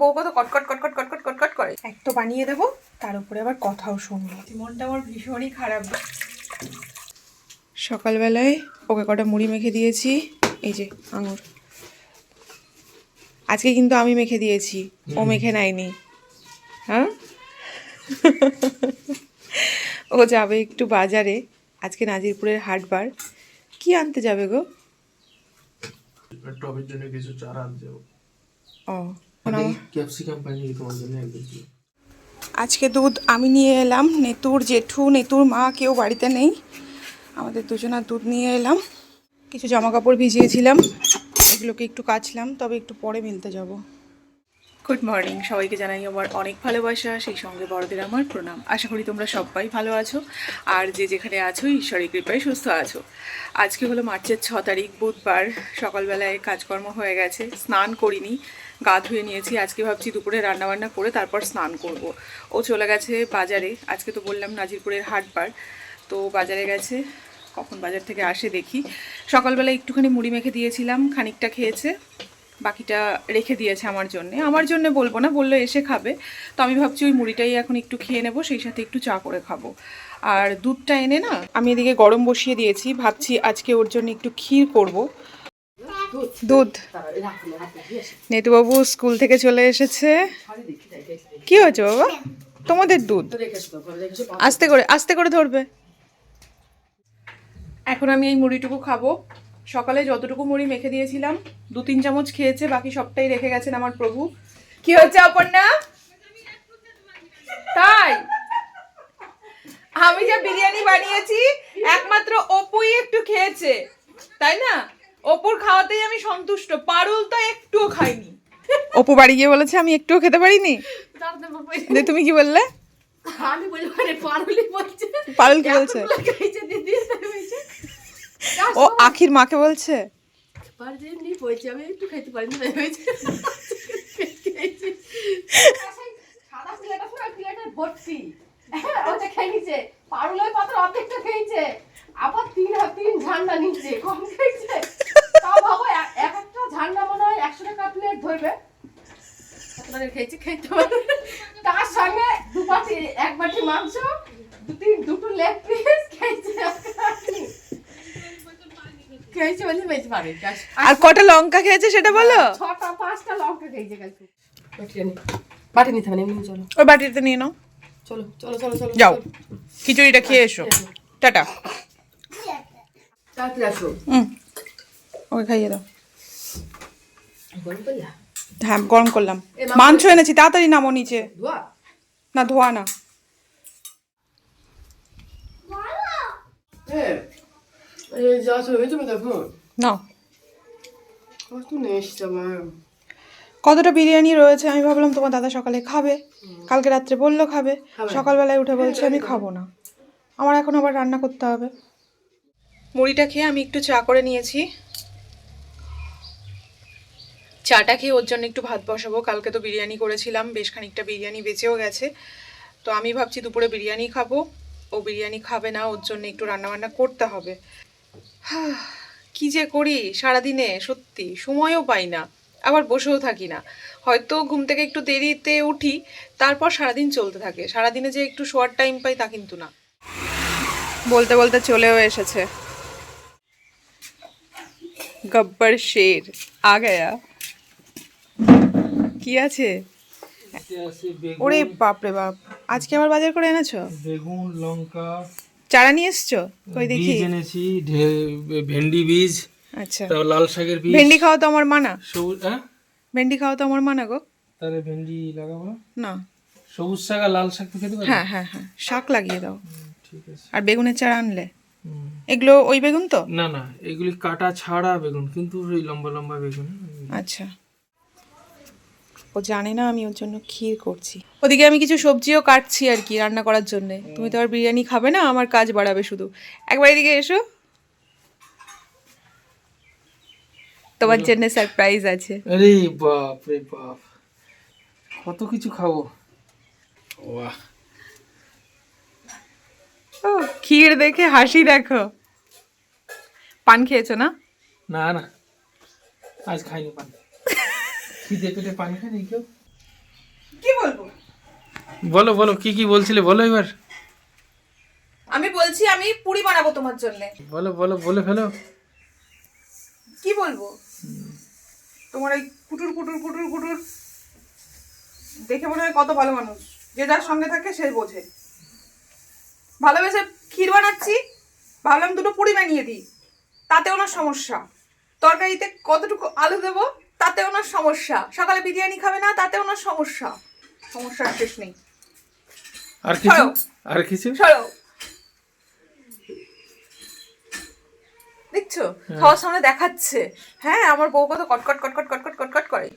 বউ কত কটকট কটকট কটকট কটকট করে। এক তো বানিয়ে দেবো তার উপরে আবার কথাও শুনব। মনটা আমার ভীষণই খারাপ। সকালবেলায় ওকে কটা মুড়ি মেখে দিয়েছি এই যে আঙুর। আজকে কিন্তু আমি মেখে দিয়েছি ও মেখে নেয়নি। হ্যাঁ? ও যাবে একটু বাজারে আজকে নাজিরপুরের হাটবার। কি আনতে যাবে গো? টবের জন্য কিছু চারা আনতে যাব। ও। ক্যাপসিকাম পাইনি তোমার জন্য একদম আজকে দুধ আমি নিয়ে এলাম। নেতুর জেঠু নেতুর মা কেউ বাড়িতে নেই। আমাদের দুজনার দুধ নিয়ে এলাম। কিছু জামা কাপড় ভিজিয়েছিলাম। এগুলোকে একটু কাচলাম তবে একটু পরে মিলতে যাব। গুড মর্নিং সবাইকে জানাই আমার অনেক ভালোবাসা। সেই সঙ্গে বড়দের আমার প্রণাম। আশা করি তোমরা সবাই ভালো আছো। আর যে যেখানে আছো, ঈশ্বরের কৃপায় সুস্থ আছো। আজকে হলো মার্চের ছ তারিখ, বুধবার। সকালবেলায় কাজকর্ম হয়ে গেছে। স্নান করিনি, গা ধুয়ে নিয়েছি। আজকে ভাবছি দুপুরে রান্নাবান্না করে তারপর স্নান করব। ও চলে গেছে বাজারে। আজকে তো বললাম নাজিরপুরের হাটবার। তো বাজারে গেছে। কখন বাজার থেকে আসে দেখি। সকালবেলা একটুখানি মুড়ি মেখে দিয়েছিলাম। খানিকটা খেয়েছে। বাকিটা রেখে দিয়েছে আমার জন্য। আমার জন্য বলব না, বলল এসে খাবে। তো আমি ভাবছি ওই মুড়িটাই এখন একটু খেয়ে নেব, সেই সাথে একটু চা করে খাব। আর দুধটা এনে না, আমি এদিকে গরম বসিয়ে দিয়েছি, ভাবছি আজকে ওর জন্য একটু ক্ষীর করব। দুধ। নেতুবাবু স্কুল থেকে চলে এসেছে। কি হয়েছে বাবা? তোমাদের দুধ? আস্তে করে আস্তে করে ধরবে। এখন আমি এই মুড়িটুকু খাব। সকালে যতটুকু মুড়ি মেখে দিয়েছিলাম দু তিন চামচ খেয়েছে বাকি সবটাই রেখে গেছেন আমার প্রভু। কি হচ্ছে অপর্ণা? তাই? আমি যা বিরিয়ানি বানিয়েছি একমাত্র অপুই একটু খেয়েছে তাই না? অপুর খাওয়াতেই আমি সন্তুষ্ট পারুল তো একটুও খাইনি অপু বাড়ি গিয়ে বলেছে আমি একটুও খেতে পারিনি? তুমি কি বললে? আমি বলছে। পারুল কি বলছে? দিদি বলছে ও আখির মাকে বলছে? আমি একটু খাইতে পারি না। তাই হয়েছে খেয়েছি। সাদা প্লেটটা পুরো প্লেটে ভর্তি। হ্যাঁ, ওটা খেয়ে নিছে পারুলের পাত্র অর্ধেকটা খেয়েছে। আবার তিন তিন ঝান্ডা নিচ্ছে কম খেয়েছে। তাও ভাবো এক এক একটা ঝান্ডা মনে হয় একশো টাকা প্লেট ধরবে। আপনাদের খেয়েছে খেতে তার সঙ্গে দু বাটি এক বাটি মাংস দু তিন দুটো লেগ পিস খেয়েছে খেয়েছে আর কটা লঙ্কা খেয়েছে সেটা বলো? ছটা পাঁচটা লঙ্কা খেয়েছে বাটি নিতে হবে এমনি চলো। ওই বাটিতে নিয়ে নাও। চলো চলো চলো চলো যাও। খিচুড়িটা খেয়ে এসো। টাটা। ওকে খাইয়ে দাও। হ্যাঁ গরম করলাম। মাংস এনেছি তাড়াতাড়ি নামো নিচে। না ধোয়া না হ্যাঁ এই যা ছিল হয়েছে দেখো না। কতটা বিরিয়ানি রয়েছে আমি ভাবলাম তোমার দাদা সকালে খাবে। কালকে রাত্রে বলল খাবে। সকালবেলায় উঠে বলছে আমি খাব না। আমার এখন আবার রান্না করতে হবে। মুড়িটা খেয়ে আমি একটু চা করে নিয়েছি। চাটা খেয়ে ওর জন্য একটু ভাত বসাবো। কালকে তো বিরিয়ানি করেছিলাম বেশ খানিকটা বিরিয়ানি বেঁচেও গেছে। তো আমি ভাবছি দুপুরে বিরিয়ানি খাব। ও বিরিয়ানি খাবে না ওর জন্য একটু রান্নাবান্না করতে হবে। কি যে করি সারাদিনে সত্যি সময়ও পাই না আবার বসেও থাকি না। হয়তো ঘুম থেকে একটু দেরিতে উঠি তারপর সারাদিন চলতে থাকে। সারাদিনে যে একটু শোয়ার টাইম পাই তা কিন্তু না। বলতে বলতে চলেও এসেছে। গব্বর শের আ গয়া। কি আছে? ওরে বাপ রে বাপ আজকে আবার বাজার করে এনেছো? বেগুন লঙ্কা চারা নিয়ে এসছো? কই দেখি। বীজ এনেছি ভেন্ডি বীজ আচ্ছা। তারপর লাল শাকের বীজ। ভেন্ডি খাওয়া তো আমার মানা। সবুজ হ্যাঁ? ভেন্ডি খাওয়া তো আমার মানা গো। তাহলে ভেন্ডি লাগাবো না? না। সবুজ শাক আর লাল শাক খেতে পারি হ্যাঁ হ্যাঁ হ্যাঁ। শাক লাগিয়ে দাও। ঠিক আছে। আর বেগুনের চারা আনলে? এগুলো ওই বেগুন তো? না না এগুলি কাটা ছাড়া বেগুন কিন্তু ওই লম্বা লম্বা বেগুন। আচ্ছা। ও জানে না আমি ওর জন্য ক্ষীর করছি। ওদিকে আমি কিছু সবজিও কাটছি আর কি রান্না করার জন্য। তুমি তো আর বিরিয়ানি খাবে না আমার কাজ বাড়াবে শুধু। একবার এদিকে এসো। তোমার জন্য সারপ্রাইজ আছে। আরে বাপ রে বাপ। কত কিছু খাব। বাহ ও ক্ষীর দেখে হাসি দেখো। পান খেয়েছো না? না না। আজ খাইনি পানি। খিদে পেটে পানি খাইনি কেউ? কি বলব? বলো বলো কি কি বলছিলে? বলো এবার। আমি বলছি আমি পুরি বানাবো তোমার জন্য। বলো বলো বলে ফেলো। কি বলব? তোমার এই কুটুর কুটুর কুটুর কুটুর। দেখে মনে হয় কত ভালো মানুষ। যে যার সঙ্গে থাকে সে বোঝে। ভালোবেসে ক্ষীর বানাচ্ছি। ভাবলাম দুটো পুরি বানিয়ে দিই। তাতে ওনার সমস্যা। তরকারিতে কতটুকু আলু দেবো? তাতে ওনার সমস্যা। সকালে বিরিয়ানি খাবে না তাতে ওনার সমস্যা। সমস্যার শেষ নেই। আর কিছু? আর কিছু? সরো। দেখছ? খাওয়ার সামনে দেখাচ্ছে। হ্যাঁ আমার বউ কত কটকট কটকট কটকট কটকট করে।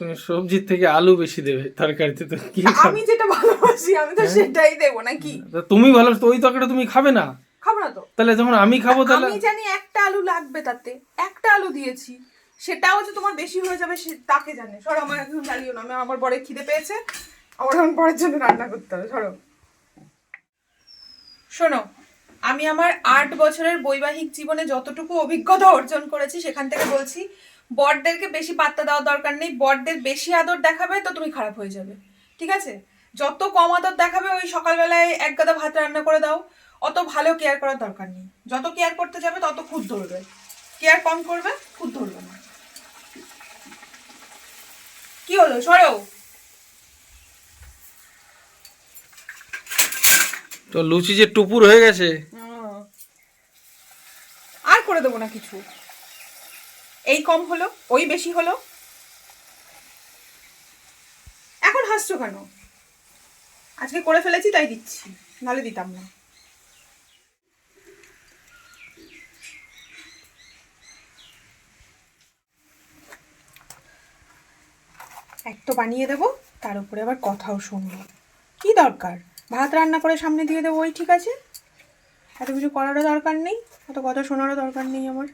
তুমি সবজির থেকে আলু বেশি দেবে তরকারিতে তো কি আমি যেটা ভালোবাসি আমি তো সেটাই দেবো নাকি তুমি ভালো ওই তরকারিটা তুমি খাবে না? খাব না তো। তাহলে যখন আমি খাব তাহলে আমি জানি একটা আলু লাগবে তাতে। একটা আলু দিয়েছি। সেটাও যে তোমার বেশি হয়ে যাবে সে তাকে জানে। সরো, আমার এখন জ্বালিও না। আমি আমার বড় খিদে পেয়েছে। আমার এখন বরের জন্য রান্না করতে হবে। সরো। শোনো, আমি আমার আট বছরের বৈবাহিক জীবনে যতটুকু অভিজ্ঞতা অর্জন করেছি সেখান থেকে বলছি, বরদেরকে বেশি পাত্তা দেওয়ার দরকার নেই। বরদের বেশি আদর দেখাবে তো তুমি খারাপ হয়ে যাবে। ঠিক আছে? যত কম আদর দেখাবে ওই সকালবেলায় এক গাদা ভাত রান্না করে দাও। অত ভালো কেয়ার করার দরকার নেই। যত কেয়ার করতে যাবে তত খুদ ধরবে। কেয়ার কম করবে, খুদ ধরবে না। কি হলো? সরো। তো লুচি যে টুপুর হয়ে গেছে। আর করে দেবো না কিছু। এই কম হলো ওই বেশি হলো। এখন হাসছো কেন? আজকে করে ফেলেছি তাই দিচ্ছি। নালে দিতাম না। এক তো বানিয়ে দেবো, তার উপরে আবার কথাও শুনব। কি দরকার? ভাত রান্না করে সামনে দিয়ে দেবো, ওই ঠিক আছে? এত কিছু করারও দরকার নেই, এত কথা শোনারও দরকার নেই আমার।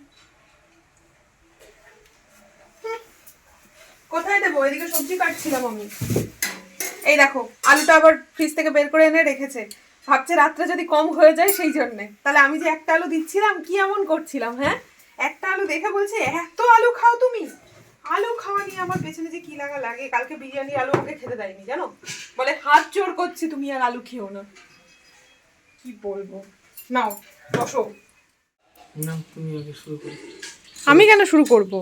কোথায় দেবো? এদিকে সবজি কাটছিলাম আমি। এই দেখো, আলুটা আবার ফ্রিজ থেকে বের করে এনে রেখেছে। ভাবছে রাত্রে যদি কম হয়ে যায় সেই জন্যে। তাহলে আমি যে একটা আলু দিচ্ছিলাম, কি এমন করছিলাম হ্যাঁ? একটা আলু দেখে বলছে, এত আলু খাও তুমি? আলু খাওয়া নিয়ে আমার পেছনে যে কি লাগা লাগে? কালকে বিরিয়ানি আলু আমাকে খেতে দেয়নি জানো? বলে হাত জোর করছি তুমি আর আলু খেও না। কি বলব? নাও বসো। না তুমি আগে শুরু করো। আমি কেন শুরু করব?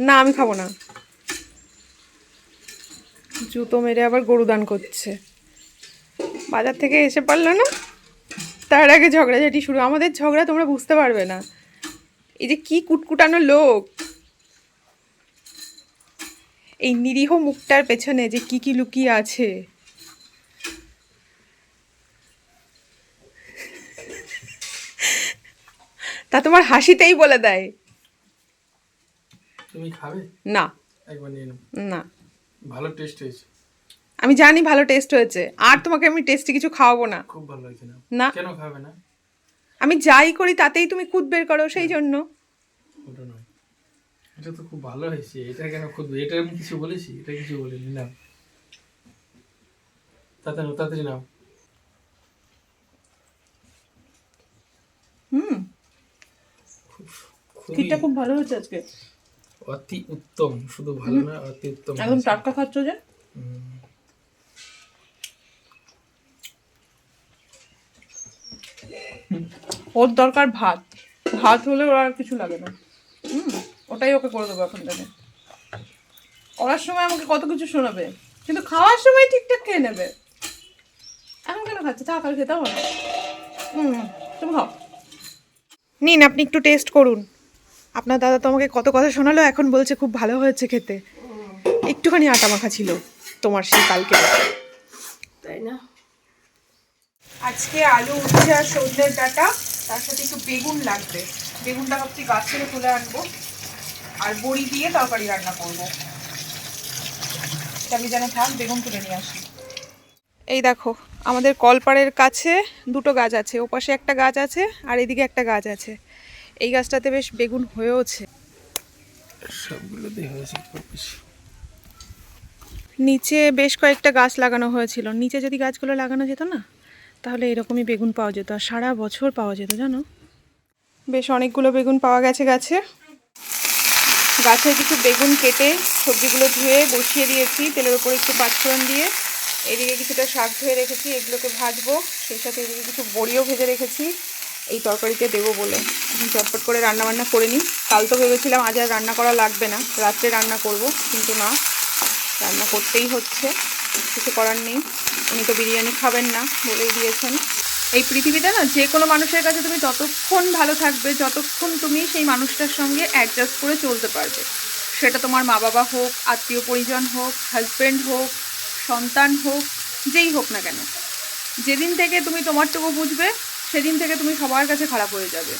না আমি খাব না। জুতো মেরে আবার গরু দান করছে। বাজার থেকে এসে পারল না? তার আগে ঝগড়া ঝগড়াঝাটি শুরু। আমাদের ঝগড়া তোমরা বুঝতে পারবে না। এই যে কি কুটকুটানো লোক। এই নিরীহ মুখটার পেছনে যে কি কি লুকিয়ে আছে। তা তোমার হাসিতেই বলে দেয়। তুমি খাবে? না। একবার নিয়ে নাও। না। ভালো টেস্ট হয়েছে। আমি জানি ভালো টেস্ট হয়েছে। আর তোমাকে আমি টেস্টি কিছু খাওয়াবো না। খুব ভালো হয়েছে না। না। কেন খাবে না? আমি যাই করি তাতেই তুমি খুদ বের করো সেই জন্য। ওটা নয়। এটা তো খুব ভালো হয়েছে। এটা কেন খুব এটা আমি কিছু বলেছি? এটা কিছু বলিনি না তাড়াতাড়ি তাড়াতাড়ি নাও। হুম। খুবই খুব ভালো হয়েছে আজকে। অতি উত্তম শুধু ভালো না অতি উত্তম একদম টাটকা খাচ্ছ যে। ওর দরকার ভাত। ভাত হলে ওর আর কিছু লাগে না। হুম। ওটাই ওকে করে দেবো এখন থেকে করার সময় আমাকে কত কিছু শোনাবে কিন্তু খাওয়ার সময় ঠিকঠাক খেয়ে নেবে। এখন কেন খাচ্ছে? তাড়াতাড়ি খেতে হবে না। হুম তুমি খাও। নিন আপনি একটু টেস্ট করুন। আপনার দাদা তো আমাকে কত কথা শোনালো এখন বলছে খুব ভালো হয়েছে খেতে। একটুখানি আটা মাখা ছিল তোমার সেই কালকে। তাই না? আজকে আলু উচ্ছে আর সজনের ডাটা তার সাথে একটু বেগুন লাগবে। বেগুনটা ভাবছি গাছ থেকে তুলে আনব। আর বড়ি দিয়ে তরকারি রান্না করব। আমি যেন থাক বেগুন তুলে নিয়ে আসি। এই দেখো আমাদের কলপাড়ের কাছে দুটো গাছ আছে। ওপাশে একটা গাছ আছে আর এদিকে একটা গাছ আছে। এই গাছটাতে বেশ বেগুন হয়েওছে। সবগুলো নিচে বেশ কয়েকটা গাছ লাগানো হয়েছিল। নিচে যদি গাছগুলো লাগানো যেত না তাহলে এরকমই বেগুন পাওয়া যেত। আর সারা বছর পাওয়া যেত জানো? বেশ অনেকগুলো বেগুন পাওয়া গেছে গাছে। গাছের কিছু বেগুন কেটে সবজিগুলো ধুয়ে বসিয়ে দিয়েছি, তেলের উপরে একটু পাঁচফোড়ন দিয়ে। এদিকে কিছুটা শাক ধুয়ে রেখেছি, এগুলোকে ভাজবো, সেই সাথে এদিকে কিছু বড়িও ভেজে রেখেছি। এই তরকারিতে দেবো বলে। চটপট করে রান্না বান্না করে নিই। কাল তো ভেবেছিলাম আজ আর রান্না করা লাগবে না। রাত্রে রান্না করব, কিন্তু না, রান্না করতেই হচ্ছে। কিছু করার নেই। উনি তো বিরিয়ানি খাবেন না বলেই দিয়েছেন। এই পৃথিবীতে না, যে কোনো মানুষের কাছে তুমি ততক্ষণ ভালো থাকবে, যতক্ষণ তুমি সেই মানুষটার সঙ্গে অ্যাডজাস্ট করে চলতে পারবে। সেটা তোমার মা বাবা হোক, আত্মীয় পরিজন হোক হাজব্যান্ড হোক, সন্তান হোক, যেই হোক না কেন। যেদিন থেকে তুমি তোমারটুকু বুঝবে, সেদিন থেকে তুমি সবার কাছে খারাপ হয়ে যাবে।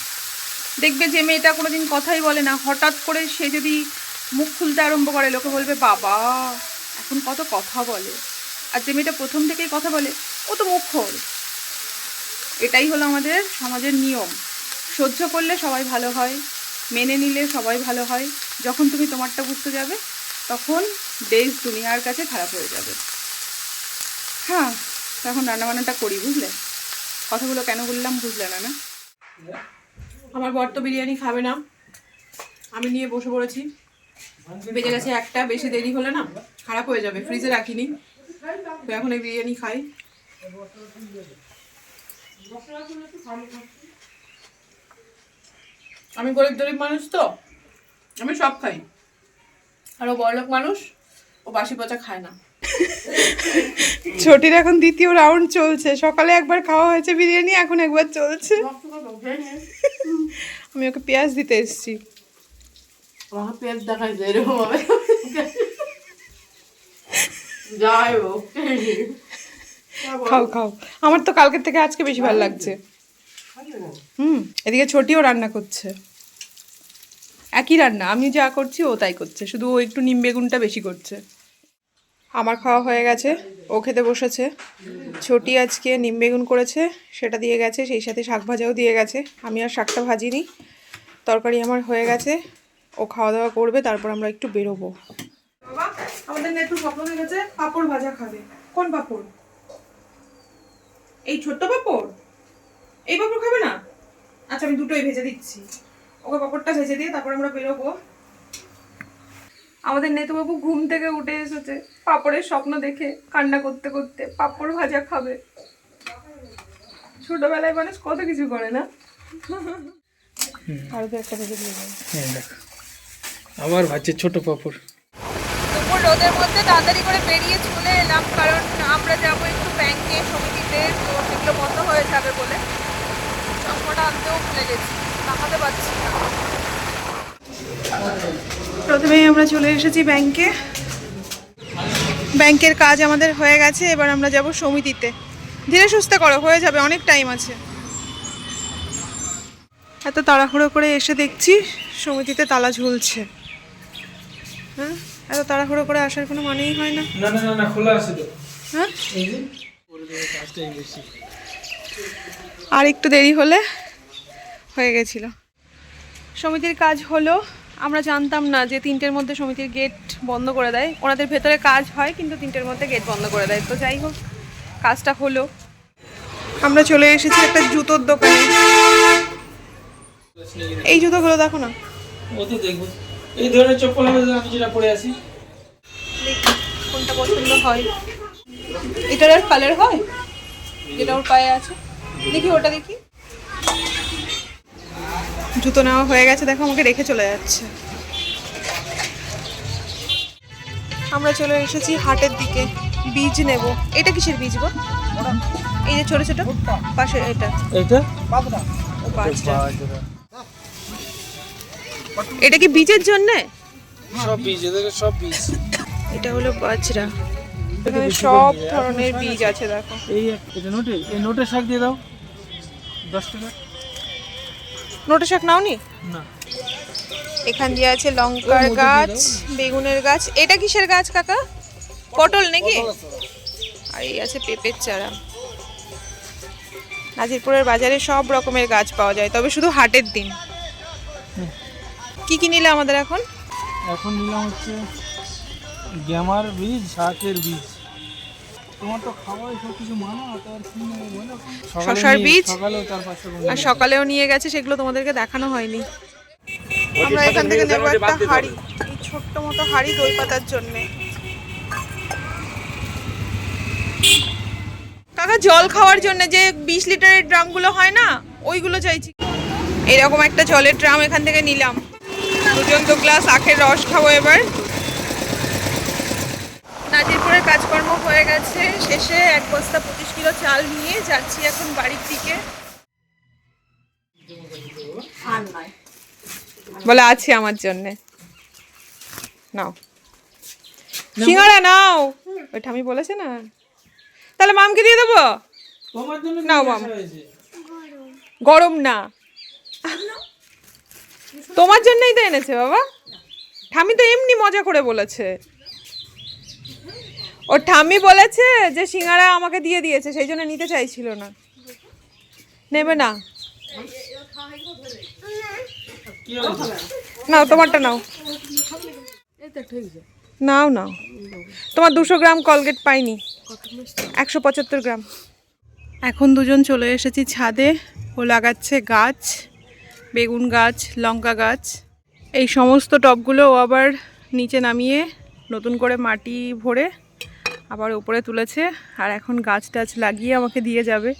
দেখবে যে মেয়েটা কোনোদিন কথাই বলে না, হঠাৎ করে সে যদি মুখ খুলতে আরম্ভ করে, লোকে বলবে, বাবা, এখন কত কথা বলে। আর যে মেয়েটা প্রথম থেকেই কথা বলে, ও তো মুখ খোল। এটাই হলো আমাদের সমাজের নিয়ম। সহ্য করলে সবাই ভালো হয়, মেনে নিলে সবাই ভালো হয়। যখন তুমি তোমারটা বুঝতে যাবে, তখন দেশ দুনিয়ার কাছে খারাপ হয়ে যাবে। হ্যাঁ তখন রান্নাবান্নাটা করি, বুঝলে? কথাগুলো কেন বললাম বুঝলে না না? আমার বর তো বিরিয়ানি খাবে না। আমি নিয়ে বসে পড়েছি। বেজে গেছে একটা, বেশি দেরি হলে না খারাপ হয়ে যাবে। ফ্রিজে রাখিনি। তো এখন এই বিরিয়ানি খাই। আমি গরিব গরিব মানুষ তো? আমি সব খাই। আর ও বড়লোক মানুষ ও বাসি পচা খায় না। ছোটির এখন দ্বিতীয় রাউন্ড চলছে। সকালে একবার খাওয়া হয়েছে বিরিয়ানি এখন একবার চলছে। আমি ওকে পেঁয়াজ দিতে এসেছি। দেখাই যায় এরকম হবে। যাই হোক। খাও খাও আমার তো কালকের থেকে আজকে বেশি ভালো লাগছে। হুম এদিকে ছোটিও রান্না করছে। একই রান্না আমি যা করছি ও তাই করছে। শুধু ও একটু নিম বেগুনটা বেশি করছে। আমার খাওয়া হয়ে গেছে ও খেতে বসেছে। ছোটি আজকে নিম বেগুন করেছে সেটা দিয়ে গেছে সেই সাথে শাক ভাজাও দিয়ে গেছে। আমি আর শাকটা ভাজিনি তরকারি আমার হয়ে গেছে। ও খাওয়া দাওয়া করবে তারপর আমরা একটু বেরোবো। বাবা আমাদের নেটু স্বপ্ন দেখেছে পাপড় ভাজা খাবে। কোন পাপড়? এই ছোট্ট পাপড়? এই পাপড় খাবে না? আচ্ছা আমি দুটোই ভেজে দিচ্ছি। ওকে পাপড়টা ভেজে দিয়ে তারপর আমরা বেরোবো। আমাদের নেতুবাবু ঘুম থেকে উঠে এসেছে। পাপড়ের স্বপ্ন দেখে কান্না করতে করতে পাপড় ভাজা খাবে। ছোটবেলায় মানুষ কত কিছু করে না? আরও তো একটা ভেজে দিয়ে আবার ভাজছে ছোট পাপড়। দুপুর রোদের মধ্যে তাড়াতাড়ি করে বেরিয়ে চলে এলাম কারণ আমরা যাব একটু ব্যাংকে সমিতিতে তো সেগুলো বন্ধ হয়ে যাবে বলে চশমাটা আনতেও ভুলে গেছি নামাতে পারছি না। প্রথমেই আমরা চলে এসেছি ব্যাংকে। ব্যাংকের কাজ আমাদের হয়ে গেছে এবার আমরা যাব সমিতিতে। ধীরে সুস্থে করো হয়ে যাবে অনেক টাইম আছে। এত তাড়াহুড়ো করে এসে দেখছি সমিতিতে তালা ঝুলছে। হ্যাঁ? এত তাড়াহুড়ো করে আসার কোনো মানেই হয় না। না না না না খোলা আছে তো। হ্যাঁ? আর একটু দেরি হলে হয়ে গেছিল। সমিতির কাজ হলো আমরা জানতাম না যে তিনটের মধ্যে সমিতির গেট বন্ধ করে দেয়। ওনাদের ভেতরে কাজ হয় কিন্তু তিনটের মধ্যে গেট বন্ধ করে দেয়। তো যাই হোক কাজটা হলো। আমরা চলে এসেছি একটা জুতোর দোকানে। এই জুতোগুলো দেখো না। ও তো দেখব। এই ধরনের চপ্পল আমি যেটা পরে আছি। কোনটা পছন্দ হয়। এটার আর কালার হয়? যেটা ওর পায়ে আছে। দেখি ওটা দেখি। জুতো নেওয়া হয়ে গেছে দেখো আমাকে রেখে চলে যাচ্ছে। আমরা চলে এসেছি হাটের দিকে। বীজ নেব। এটা কিসের বীজ গো? এই যে ছোট ছোট পাশে এটা। ও বাজরা এটা কি বীজের জন্যে? সব বীজ এদের সব বীজ। এটা হলো বাজরা। এখানে সব ধরনের বীজ আছে দেখো। এই এটা নোটে এই নোটের শাক দিয়ে দাও। দশ টাকা। নোটে শাক নাওনি? না। এখান দিয়ে আছে লঙ্কার গাছ বেগুনের গাছ। এটা কিসের গাছ কাকা? পটল নাকি? আর এই আছে পেঁপের চারা। নাজিরপুরের বাজারে সব রকমের গাছ পাওয়া যায় তবে শুধু হাটের দিন। কি কি নিলে আমাদের এখন? এখন নিলাম হচ্ছে গ্যামার বীজ শাকের বীজ। তোমার তো খাওয়াই সব কিছু মানা তো আর কি নেব শসার বীজ? সকালেও চার পাঁচশো আর সকালেও নিয়ে গেছে সেগুলো তোমাদেরকে দেখানো হয়নি। আমরা এখান থেকে নেব একটা হাড়ি এই ছোট্ট মতো হাড়ি দই পাতার জন্যে। কাকা জল খাওয়ার জন্য যে বিশ লিটারের ড্রামগুলো হয় না ওইগুলো চাইছি। এরকম একটা জলের ড্রাম এখান থেকে নিলাম। দুজন তো গ্লাস আখের রস খাব এবার নাজিরপুরের কাজকর্ম হয়ে গেছে। শেষে এক বস্তা পঁচিশ কিলো চাল নিয়ে যাচ্ছি এখন বাড়ির দিকে। বলে আছে আমার জন্য। নাও। সিঙ্গারা নাও। ওইটা আমি বলেছে না। তাহলে মামকে দিয়ে দেবো? নাও, মাম। গরম না। তোমার জন্যই তো এনেছে বাবা। ঠামি তো এমনি মজা করে বলেছে। ওর ঠাম্মি বলেছে যে সিঙ্গারা আমাকে দিয়ে দিয়েছে, সেই জন্য নিতে চাইছিল না। নেবে না। নাও, তোমারটা নাও। নাও নাও। তোমার দুশো গ্রাম কলগেট পাইনি। একশো পঁচাত্তর গ্রাম। এখন দুজন চলে এসেছি ছাদে। ও লাগাচ্ছে গাছ, বেগুন গাছ, লঙ্কা গাছ। এই সমস্ত টবগুলো ও আবার নিচে নামিয়ে নতুন করে মাটি ভরে আবার উপরে তুলেছে আর এখন গাছ টাছ লাগিয়ে আমাকে দিয়ে যাবে।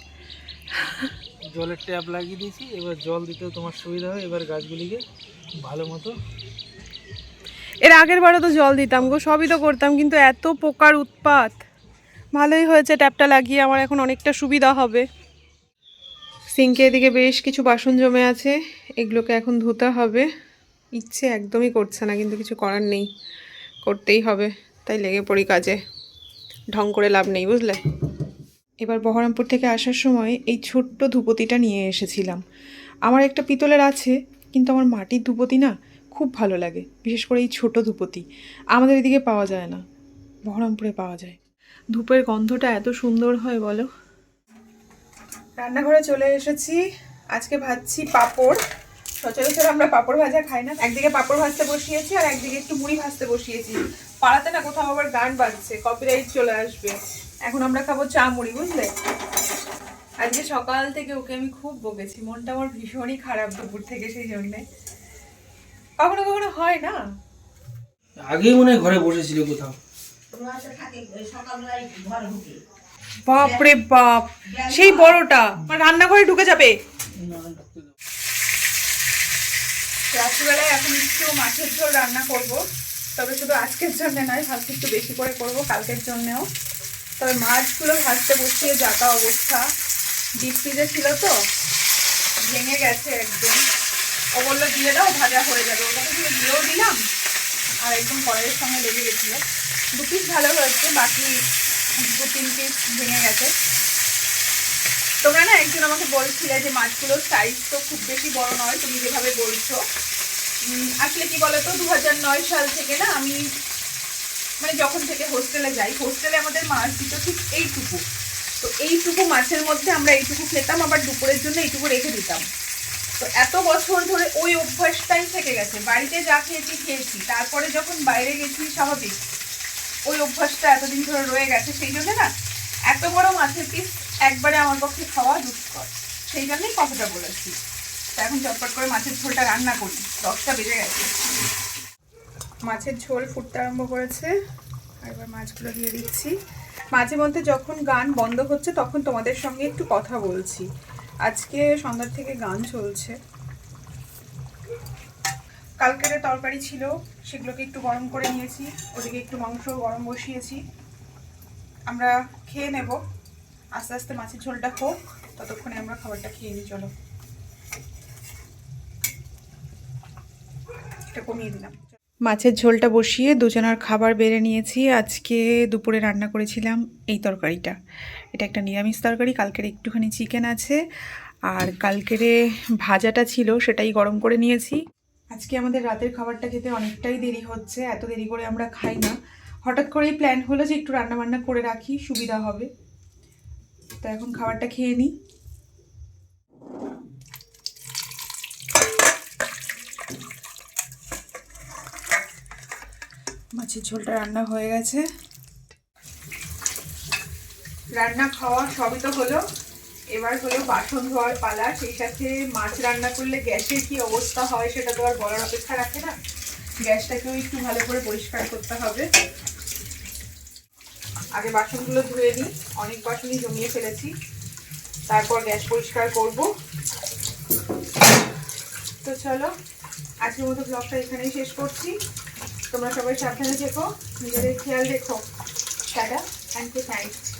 জলের ট্যাপ লাগিয়ে দিয়েছি এবার জল দিতেও তোমার সুবিধা হয় এবার গাছগুলিকে ভালো মতো এর আগের বারও তো জল দিতাম গো সবই তো করতাম কিন্তু এত পোকার উৎপাত। ভালোই হয়েছে ট্যাপটা লাগিয়ে আমার এখন অনেকটা সুবিধা হবে। সিঙ্কে এদিকে বেশ কিছু বাসন জমে আছে এগুলোকে এখন ধুতে হবে। ইচ্ছে একদমই করছে না কিন্তু কিছু করার নেই করতেই হবে তাই লেগে পড়ি কাজে। ঢং করে লাভ নেই, বুঝলে? এবার বহরমপুর থেকে আসার সময় এই ছোট্ট ধুপতিটা নিয়ে এসেছিলাম। আমার একটা পিতলের আছে, কিন্তু আমার মাটির ধুপতি না খুব ভালো লাগে, বিশেষ করে এই ছোট ধুপতি। আমাদের এদিকে পাওয়া যায় না, বহরমপুরে পাওয়া যায়। ধূপের গন্ধটা এত সুন্দর হয়, বলো? রান্নাঘরে চলে এসেছি, আজকে ভাজছি পাঁপড়। সচরাচর আমরা পাঁপড় ভাজা খাই না, একদিকে পাঁপড় ভাজতে বসিয়েছি আর একদিকে একটু মুড়ি ভাজতে বসিয়েছি। পাড়াতে না কোথাও আবার গান বাজছে কপিরাইট চলে আসবে। এখন আমরা খাব চা মুড়ি বুঝলে? আজকে সকাল থেকে ওকে আমি খুব বকেছি মনটা আমার ভীষণই খারাপ দুপুর থেকে সেই জন্যে। কখনো কখনো হয় না? আগেই মনে হয় ঘরে বসেছিল কোথাও। বাপ রে বাপ সেই বড়টা। রান্নাঘরে ঢুকে যাবে। রাত্রিবেলায় এখন একটু মাছের ঝোল রান্না করব। তবে শুধু আজকের জন্য নয়, ভাবছি একটু বেশি করে করব কালকের জন্যেও। তবে মাছগুলো ভাজতে বসিয়ে যাতা অবস্থা। ডিপ ফ্রিজে ছিল তো, ভেঙে গেছে একদম। ও বলল, দিয়ে দাও, ভাজা হয়ে যাবে। ওটা থেকে দিয়েও দিলাম, আর একদম কড়াইয়ের সঙ্গে লেগে গেছিল। দু পিস ভালো হয়েছে, বাকি দু, তিন পিস ভেঙে গেছে। তোমরা না একজন আমাকে বলছিলে যে মাছগুলোর সাইজ তো খুব বেশি বড় নয়, তুমি যেভাবে বলছো। আসলে কি বলতো দু নয় সাল থেকে না আমি মানে যখন থেকে হোস্টেলে যাই হোস্টেলে আমাদের মাছ দিত ঠিক এইটুকু। তো এইটুকু মাছের মধ্যে আমরা এইটুকু খেতাম, আবার দুপুরের জন্য এইটুকু রেখে দিতাম। তো এত বছর ধরে ওই অভ্যাসটাই থেকে গেছে। বাড়িতে যা খেয়েছি খেয়েছি। তারপরে যখন বাইরে গেছি, স্বাভাবিক। ওই অভ্যাসটা এতদিন ধরে রয়ে গেছে। সেই জন্য না, এত বড় মাছের পিস একবারে আমার পক্ষে খাওয়া দুষ্কর। সেই জন্যই কথাটা বলেছি। এখন চটপট করে মাছের ঝোলটা রান্না করি। দশটা বেজে গেছে। মাছের ঝোল ফুটতে আরম্ভ করেছে। এবার মাছগুলো দিয়ে দিচ্ছি। মাঝে মধ্যে যখন গান বন্ধ হচ্ছে, তখন তোমাদের সঙ্গে একটু কথা বলছি। আজকে সন্ধ্যার থেকে গান চলছে। কালকের তরকারি ছিল, সেগুলোকে একটু গরম করে নিয়েছি। ওদিকে একটু মাংস গরম বসিয়েছি। আমরা খেয়ে নেব। আস্তে আস্তে মাছের ঝোলটা হোক, ততক্ষণে আমরা খাবারটা খেয়ে নিই, চলো। এটা কমিয়ে দিলাম। মাছের ঝোলটা বসিয়ে দুজনার খাবার বেড়ে নিয়েছি। আজকে দুপুরে রান্না করেছিলাম এই তরকারিটা। এটা একটা নিরামিষ তরকারি, কালকের একটুখানি চিকেন আছে। আর কালকেরে ভাজাটা ছিল, সেটাই গরম করে নিয়েছি। আজকে আমাদের রাতের খাবারটা খেতে অনেকটাই দেরি হচ্ছে, এত দেরি করে আমরা খাই না। হঠাৎ করেই প্ল্যান হলো যে একটু রান্না বান্না করে রাখি, সুবিধা হবে। তো এখন খাবারটা খেয়ে নিই। মাছের ঝোলটা রান্না হয়ে গেছে। রান্না খাওয়া সবই তো হলো। এবার হলো বাসন ধোয়ার পালা, সেই সাথে মাছ রান্না করলে গ্যাসের কি অবস্থা হয় সেটা তো আর বলার অপেক্ষা রাখে না। গ্যাসটাকেও একটু ভালো করে পরিষ্কার করতে হবে। আগে বাসনগুলো ধুয়ে নিই, অনেক বাসনই জমিয়ে ফেলেছি। তারপর গ্যাস পরিষ্কার করব। তো চলো, আজকের মতো ব্লগটা এখানেই শেষ করছি। তোমরা সবাই সাবধানে থেকো নিজেদের খেয়াল রেখো টাটা থ্যাংক ইউ নাইট